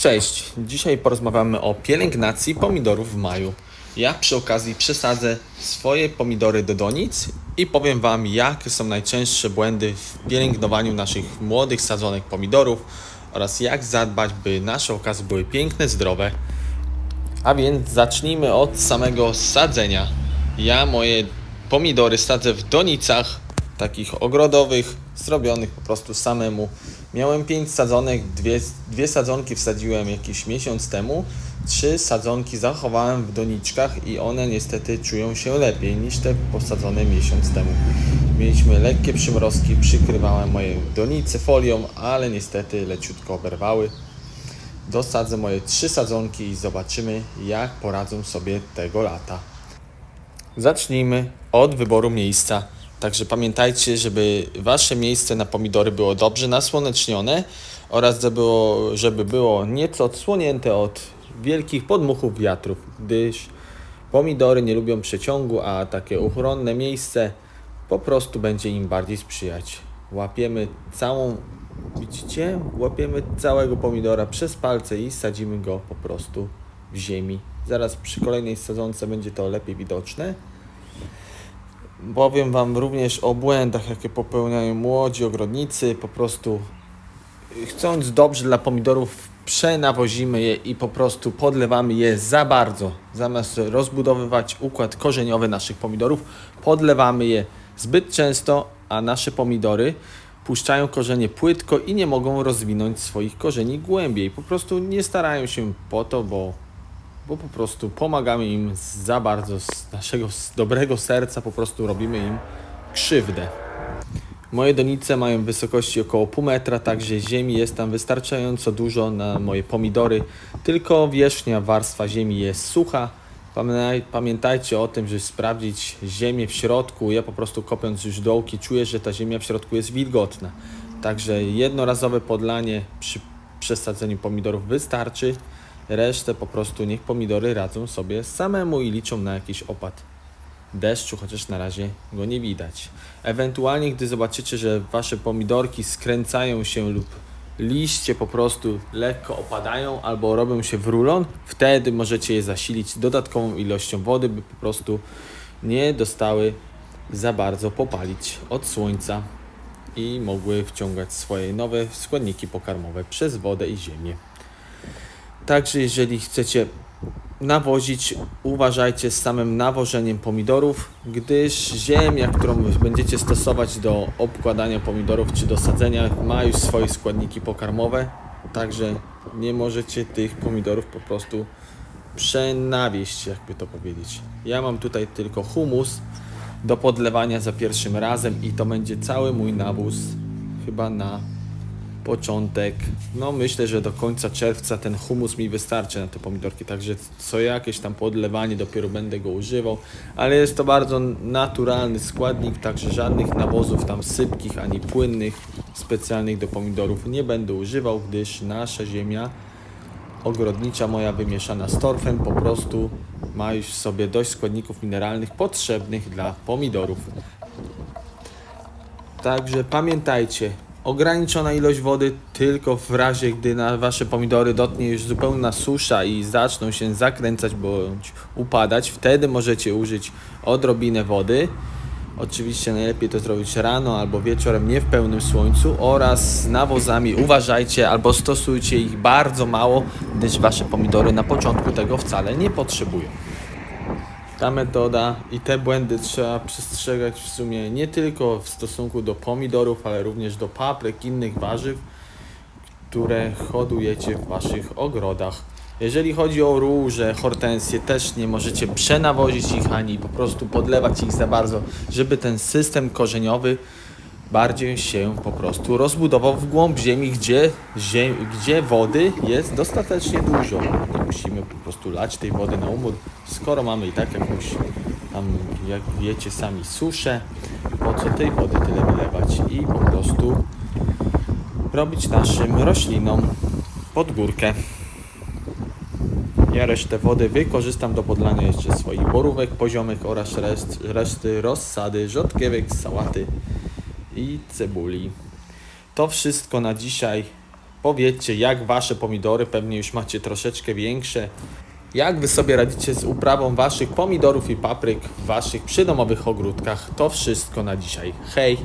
Cześć, dzisiaj porozmawiamy o pielęgnacji pomidorów w maju. Ja przy okazji przesadzę swoje pomidory do donic i powiem Wam, jakie są najczęstsze błędy w pielęgnowaniu naszych młodych sadzonek pomidorów oraz jak zadbać, by nasze okazy były piękne, zdrowe. A więc zacznijmy od samego sadzenia. Ja moje pomidory sadzę w donicach takich ogrodowych, zrobionych po prostu samemu. Miałem pięć sadzonek, dwie, dwie sadzonki wsadziłem jakiś miesiąc temu, trzy sadzonki zachowałem w doniczkach i one niestety czują się lepiej niż te posadzone miesiąc temu. Mieliśmy lekkie przymrozki, przykrywałem moje donice folią, ale niestety leciutko oberwały. Dosadzę moje trzy sadzonki i zobaczymy jak poradzą sobie tego lata. Zacznijmy od wyboru miejsca. Także pamiętajcie, żeby wasze miejsce na pomidory było dobrze nasłonecznione oraz żeby było, żeby było nieco odsłonięte od wielkich podmuchów wiatrów, gdyż pomidory nie lubią przeciągu, a takie uchronne miejsce po prostu będzie im bardziej sprzyjać. Łapiemy całą, widzicie? Łapiemy całego pomidora przez palce i sadzimy go po prostu w ziemi. Zaraz przy kolejnej sadzonce będzie to lepiej widoczne. Powiem Wam również o błędach, jakie popełniają młodzi ogrodnicy. Po prostu chcąc dobrze dla pomidorów, przenawozimy je i po prostu podlewamy je za bardzo. Zamiast rozbudowywać układ korzeniowy naszych pomidorów, podlewamy je zbyt często, a nasze pomidory puszczają korzenie płytko i nie mogą rozwinąć swoich korzeni głębiej. Po prostu nie starają się po to, bo bo po prostu pomagamy im za bardzo z naszego z dobrego serca, po prostu robimy im krzywdę. Moje donice mają wysokości około pół metra, także ziemi jest tam wystarczająco dużo na moje pomidory, tylko wierzchnia warstwa ziemi jest sucha. Pamiętaj- Pamiętajcie o tym, żeby sprawdzić ziemię w środku. Ja po prostu kopiąc już dołki czuję, że ta ziemia w środku jest wilgotna. Także jednorazowe podlanie przy przesadzeniu pomidorów wystarczy. Resztę po prostu niech pomidory radzą sobie samemu i liczą na jakiś opad deszczu, chociaż na razie go nie widać. Ewentualnie, gdy zobaczycie, że wasze pomidorki skręcają się lub liście po prostu lekko opadają albo robią się w rulon, wtedy możecie je zasilić dodatkową ilością wody, by po prostu nie dostały za bardzo popalić od słońca i mogły wciągać swoje nowe składniki pokarmowe przez wodę i ziemię. Także jeżeli chcecie nawozić, uważajcie z samym nawożeniem pomidorów, gdyż ziemia, którą będziecie stosować do obkładania pomidorów czy do sadzenia ma już swoje składniki pokarmowe, także nie możecie tych pomidorów po prostu przenawieść, jakby to powiedzieć. Ja mam tutaj tylko humus do podlewania za pierwszym razem i to będzie cały mój nawóz chyba na początek. No myślę, że do końca czerwca ten humus mi wystarczy na te pomidorki, także co jakieś tam podlewanie dopiero będę go używał, ale jest to bardzo naturalny składnik, także żadnych nawozów tam sypkich ani płynnych specjalnych do pomidorów nie będę używał, gdyż nasza ziemia ogrodnicza moja wymieszana z torfem po prostu ma już w sobie dość składników mineralnych potrzebnych dla pomidorów. Także pamiętajcie, ograniczona ilość wody tylko w razie, gdy na wasze pomidory dotknie już zupełna susza i zaczną się zakręcać bądź upadać, wtedy możecie użyć odrobinę wody. Oczywiście najlepiej to zrobić rano albo wieczorem, nie w pełnym słońcu oraz z nawozami uważajcie albo stosujcie ich bardzo mało, gdyż wasze pomidory na początku tego wcale nie potrzebują. Ta metoda i te błędy trzeba przestrzegać w sumie nie tylko w stosunku do pomidorów, ale również do papryk, innych warzyw, które hodujecie w waszych ogrodach. Jeżeli chodzi o róże, hortensje, też nie możecie przenawozić ich ani po prostu podlewać ich za bardzo, żeby ten system korzeniowy bardziej się po prostu rozbudował w głąb ziemi, gdzie, gdzie wody jest dostatecznie dużo. Nie musimy po prostu lać tej wody na umód, skoro mamy i tak jakąś tam, jak wiecie sami, suszę, po co tej wody tyle wylewać i po prostu robić naszym roślinom pod górkę. Ja resztę wody wykorzystam do podlania jeszcze swoich borówek poziomych oraz reszt, reszty rozsady, rzodkiewek, sałaty i cebuli. To wszystko na dzisiaj. Powiedzcie, jak wasze pomidory, pewnie już macie troszeczkę większe. Jak wy sobie radzicie z uprawą waszych pomidorów i papryk w waszych przydomowych ogródkach? To wszystko na dzisiaj. Hej!